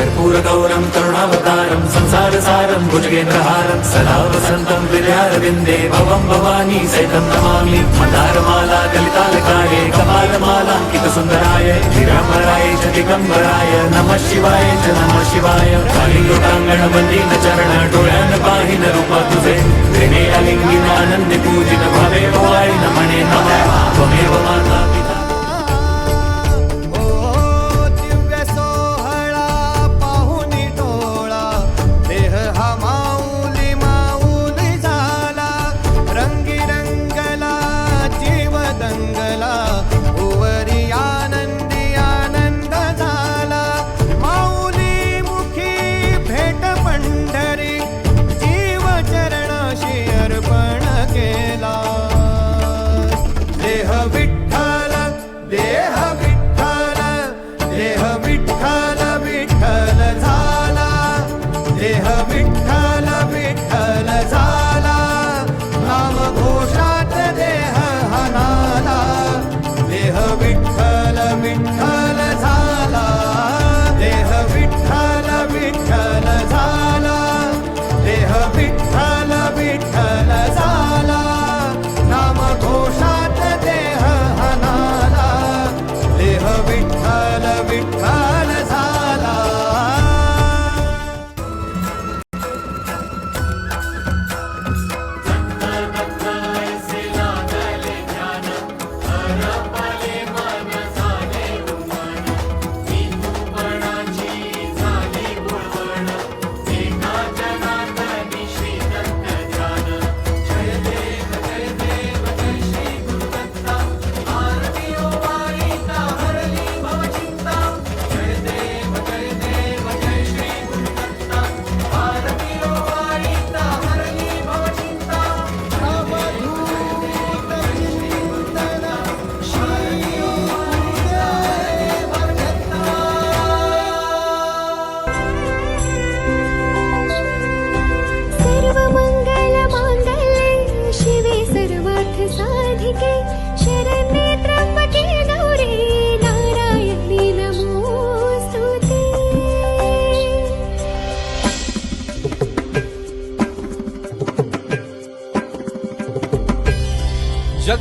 कर्पूरगौरं तरुणावतारं संसारसारं भुजगेन्द्रहारं सदा वसन्तं विद्यारविन्दे भवं भवानी सहितं नमामि। मन्दारमाला कलितालकाये कपालमालाङ्कितसुन्दराय दिगम्बराय च दिगम्बराय नमः शिवाय च नमः शिवाय। कालियोटाङ्गणवन्दीन चरण डोळ्यान पाहिन रूपा तुझे त्रिने अलिंगिन आनंदे पूजित भवे भवाय नमणे नमः। त्वमेव माता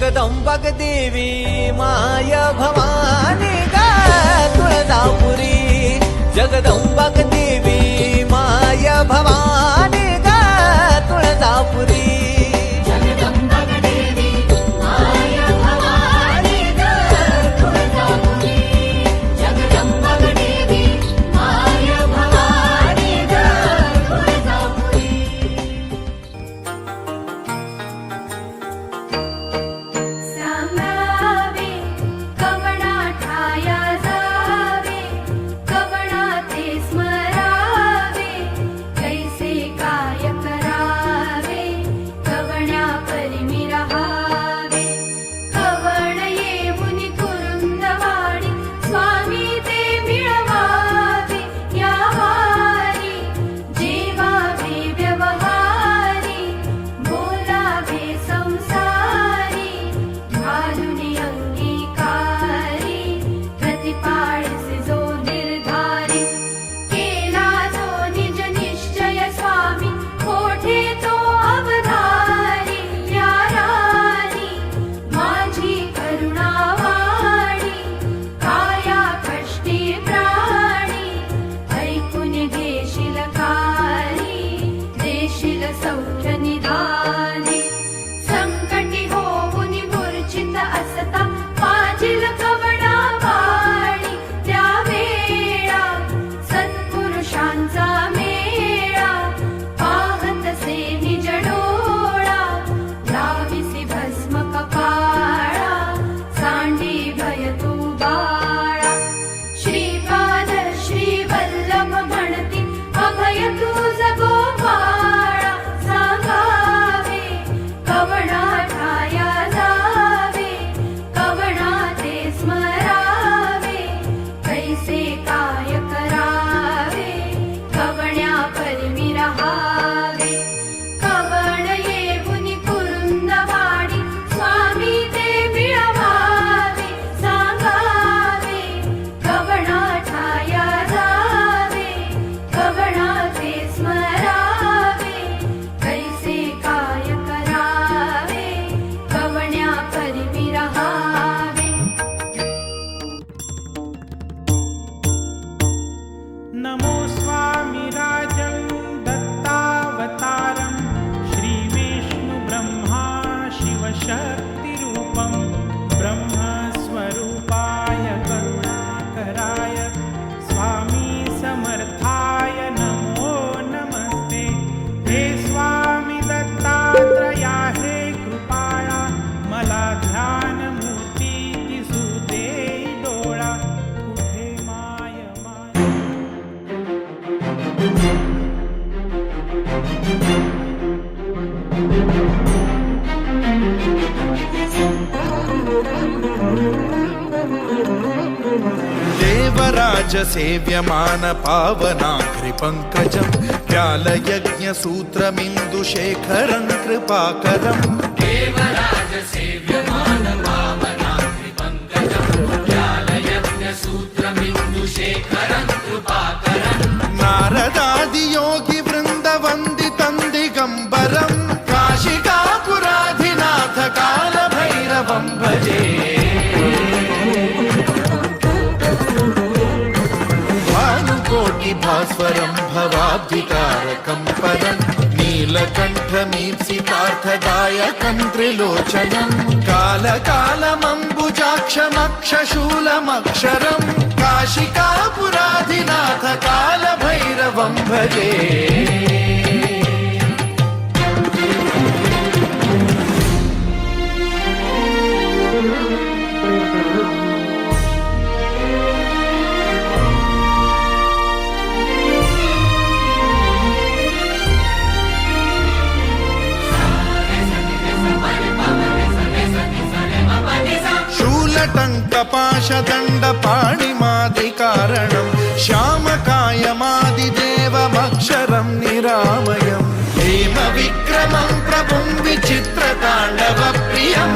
जगदंबक देवी माय भवानी का तुळजापुरी. जगदंबक देवी Namor. देवराज सेव्यमान पावनाघ्रि पङ्कजम् व्यालयज्ञसूत्रमिन्दुशेखरं कृपाकरम् नारदादियोगि తారకం పరం నీలకంఠమీప్సితార్థదాయకం త్రిలోచనం కాలకాలమంబుజాక్షమక్షశూలమక్షరం కాశికాపురాధినాథ కాలభైరవం భజే भजे शूलटङ्कपाशदण्डपाणिमादिकारणं श्यामकायमादिदेवमक्षरं निरामयम् हेमविक्रमं प्रभुं विचित्रताण्डवप्रियं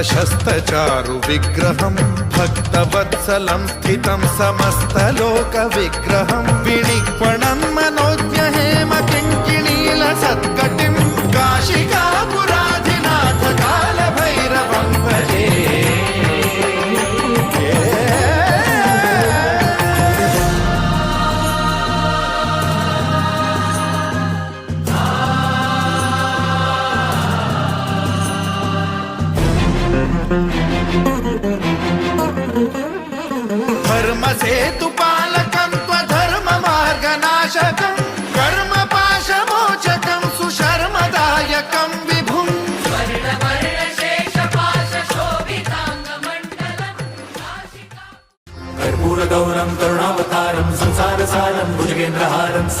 ప్రశస్తచారు విగ్రహం భక్తవత్సలం స్థితం సమస్తలోక విగ్రహం. విణిక్వణన్మనో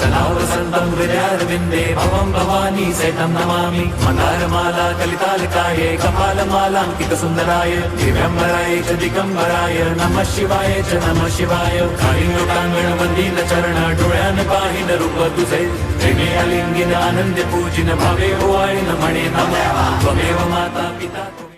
भुजगेन्द्रहारं सदा वसन्तं हृदयारविन्दे भवं भवानी सहितं नमामि। मन्दारमाला कलितालकाये कपालमालाङ्कितसुन्दराय दिव्यम्बराय च दिगम्बराय नमः शिवाय च नमः शिवाय। कालिलोकाङ्गणवन्दीन चरण डोळ्यान पाहिन रूप तुझे प्रेमे अलिंगिन आनंद पूजिन भावे ओवाळीन म्हणे नमः। त्वमेव माता पिता